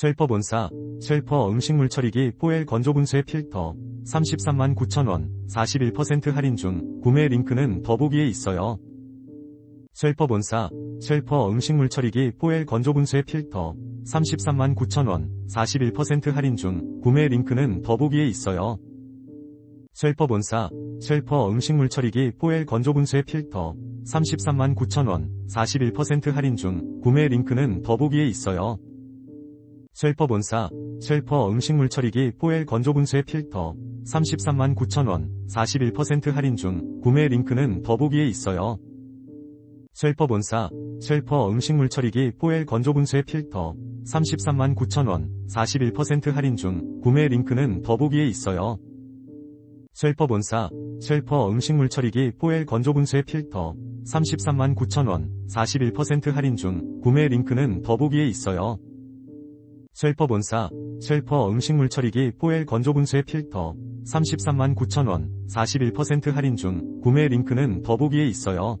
쉘퍼 본사, 쉘퍼 음식물 처리기 4L 건조분쇄 필터 33만 9천원 41% 할인 중 구매 링크는 더보기에 있어요. 쉘퍼 본사, 쉘퍼 음식물 처리기 4L 건조분쇄 필터 33만 9천원 41% 할인 중 구매 링크는 더보기에 있어요. 쉘퍼 본사, 쉘퍼 음식물 처리기 4L 건조분쇄 필터 33만 9천원 41% 할인 중 구매 링크는 더보기에 있어요. 쉘퍼 본사, 쉘퍼 음식물 처리기 4L 건조분쇄 필터 33만 9천원 41% 할인 중 구매 링크는 더보기에 있어요. 쉘퍼 본사, 쉘퍼 음식물 처리기 4L 건조분쇄 필터 33만 9천원 41% 할인 중 구매 링크는 더보기에 있어요. 쉘퍼 본사, 쉘퍼 음식물 처리기 4L 건조분쇄 필터 33만 9천원 41% 할인 중 구매 링크는 더보기에 있어요. 쉘퍼 본사, 쉘퍼 음식물 처리기 4L 건조 분쇄 필터 33만 9천원 41% 할인 중 구매 링크는 더보기에 있어요.